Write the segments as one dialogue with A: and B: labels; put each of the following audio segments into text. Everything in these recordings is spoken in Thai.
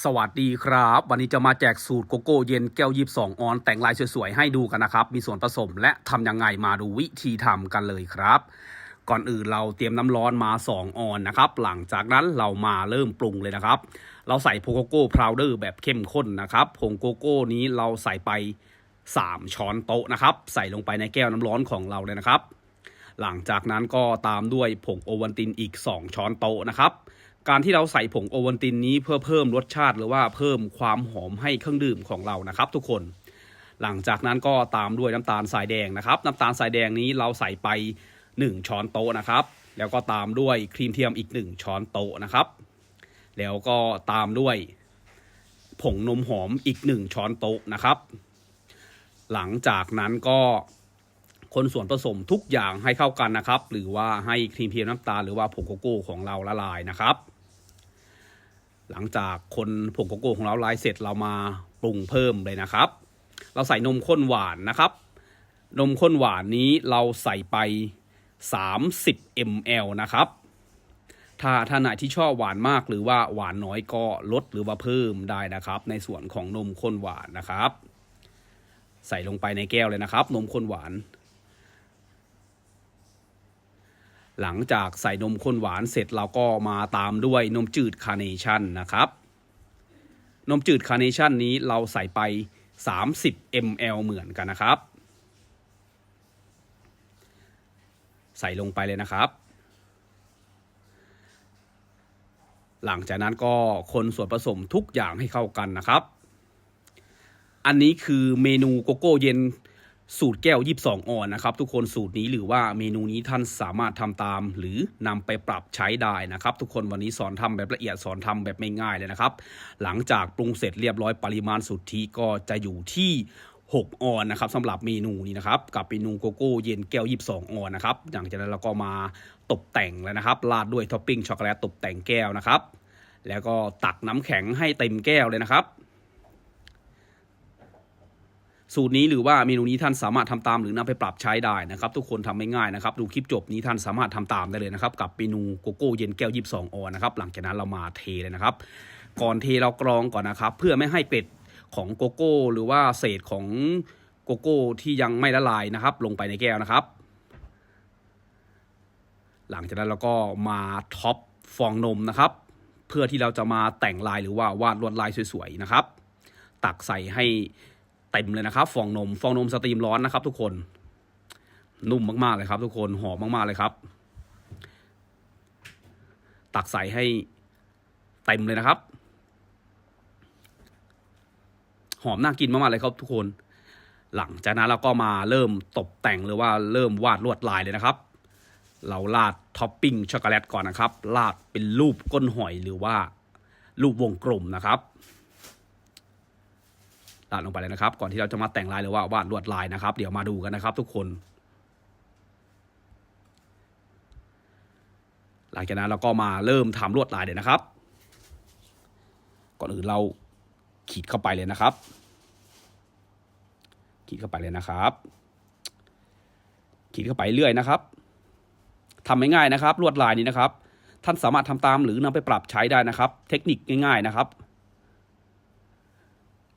A: สวัสดีครับ วันนี้จะมาแจกสูตรโกโก้เย็นแก้วยีบสองออนแต่งลายสวยๆให้ดูกันนะครับ มีส่วนผสมและทำยังไงมาดูวิธีทำกันเลยครับ ก่อนอื่นเราเตรียมน้ำร้อนมา 2 ออนนะครับ หลังจากนั้นเรามาเริ่มปรุงเลยนะครับ เราใส่ผงโกโก้พาวเดอร์แบบเข้มข้นนะครับผงโกโก้นี้เราใส่ไป 3 ช้อนโต๊ะนะครับ ใส่ลงไปในแก้วน้ำร้อนของเราเลยนะครับ หลังจากนั้นก็ตามด้วยผงโอวัลตินอีก 2 ช้อนโต๊ะนะครับ การที่เราใส่ผงโอวัลตินนี้เพื่อเพิ่มรสชาติ หรือว่าเพิ่มความหอมให้เครื่องดื่มของเรานะครับ ทุกคน หลังจากนั้นก็ตามด้วยน้ำตาลทรายแดงนะครับ น้ำตาลทรายแดงนี้เราใส่ไป 1 ช้อนโต๊ะนะครับ แล้วก็ตามด้วยครีมเทียมอีก 1 ช้อนโต๊ะนะครับ แล้วก็ตามด้วย ผงนมหอมอีก 1 ช้อนโต๊ะนะครับ หลังจากนั้นก็คนส่วนผสมทุกอย่างให้เข้ากันนะครับ หรือว่าให้ครีมเทียมน้ำตาลหรือว่าผงโกโก้ของเราละลายนะครับ หลังจากคนผงโกโก้ของเราละลายเสร็จเรามาปรุงเพิ่มเลยนะครับ เราใส่นมข้นหวานนะครับ นมข้นหวานนี้เราใส่ไป 30 ml นะครับ ถ้าท่านไหนที่ชอบหวานมากหรือว่าหวานน้อยก็ลดหรือว่าเพิ่มได้นะครับ ในส่วนของนมข้นหวานนะครับ ใส่ลงไปในแก้วเลยนะครับ นมข้นหวาน หลังจากใส่นมข้นหวานเสร็จเราก็มาตามด้วยนมจืดคาร์เนชั่นนะครับ นมจืดคาร์เนชั่นนี้เราใส่ไป 30 ml เหมือนกันนะครับ ใส่ลงไปเลยนะครับ หลังจากนั้นก็คนส่วนผสมทุกอย่างให้เข้ากันนะครับ อันนี้คือเมนูโกโก้เย็น สูตรแก้ว 22 ออนนะครับทุกคนสูตรนี้หรือว่าเมนูนี้ท่านสามารถทำตาม หรือนำไปปรับใช้ได้นะครับทุกคนวันนี้สอนทำแบบละเอียดสอนทำแบบไม่ง่ายเลยนะครับ หลังจากปรุงเสร็จเรียบร้อยปริมาณสุทธิก็จะอยู่ที่6 ออนนะครับสำหรับเมนูนี้นะครับกับเมนูโกโก้เย็นแก้ว 22 ออนนะครับหลังจากนั้นเราก็มาตกแต่งแล้วนะครับราดด้วยท็อปปิ้งช็อกโกแลตตกแต่งแก้วนะครับแล้วก็ตักน้ำแข็งให้เต็มแก้วเลยนะครับ สูตรนี้หรือว่าเมนูนี้ท่านสามารถทำตามหรือนำไปปรับใช้ได้นะครับ ทุกคนทำไม่ง่ายนะครับดูคลิปจบนี้ท่านสามารถทำตามได้เลยนะครับกับเมนูโกโก้เย็นแก้วยีิบสองออนนะครับหลังจากนั้นเรามาเทเลยนะครับ ก่อนเทเรากรองก่อนนะครับ เพื่อไม่ให้เป็ดของโกโก้หรือว่าเศษของโกโก้ที่ยังไม่ละลายนะครับ ลงไปในแก้วนะครับ หลังจากนั้นเราก็มาท็อปฟองนมนะครับ เพื่อที่เราจะมาแต่งลายหรือว่าวาดลวดลายสวยๆนะครับ ตักใส่ให้ เต็มเลยนะครับ ฟองนม ฟองนมสตรีมร้อนนะครับทุกคน นุ่มมากๆเลยครับ ทุกคน หอมมากๆเลยครับ ตักใส่ให้เต็มเลยนะครับ หอมน่ากินมากๆเลยครับทุกคน หลังจากนั้นเราก็มาเริ่มตกแต่งหรือว่าเริ่มวาดลวดลายเลยนะครับ เราราดท็อปปิ้งช็อกโกแลตก่อนนะครับราดเป็นรูปก้นหอยหรือว่ารูปวงกลมนะครับ ราดลงไปเลยนะครับ ก่อนที่เราจะมาแต่งลายหรือว่าวาดลวดลายนะครับ เดี๋ยวมาดูกันนะครับ ทุกคน หลังจากนั้นเราก็มาเริ่มทำลวดลายเลยนะครับ ก่อนอื่นเราขีดเข้าไปเลยนะครับ ขีดเข้าไปเลยนะครับ ขีดเข้าไปเรื่อยนะครับทำง่ายๆนะครับ ลวดลายนี้นะครับ ท่านสามารถทำตามหรือนำไปปรับใช้ได้นะครับ เทคนิคง่าย ๆนะครับ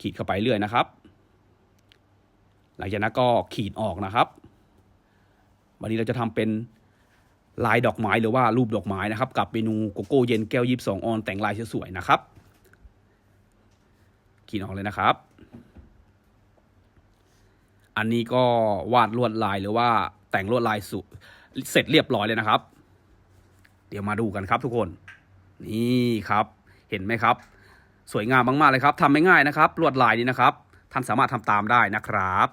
A: ขีดเข้าไปเรื่อยนะครับ หลังจากนั้นก็ขีดออกนะครับ วันนี้เราจะทำเป็นลายดอกไม้หรือว่ารูปดอกไม้นะครับ กับเมนูโกโก้เย็นแก้วยีิบสองออนแต่งลายสวยๆนะครับ ขีดออกเลยนะครับ อันนี้ก็วาดลวดลายหรือว่าแต่งลวดลายสุเสร็จเรียบร้อยเลยนะครับ เดี๋ยวมาดูกันครับทุกคน นี่ครับ เห็นไหมครับ สวยงามมากๆเลยครับทำไม่ง่ายนะครับ ลวดลายนี้นะครับ ท่านสามารถทำตามได้นะครับ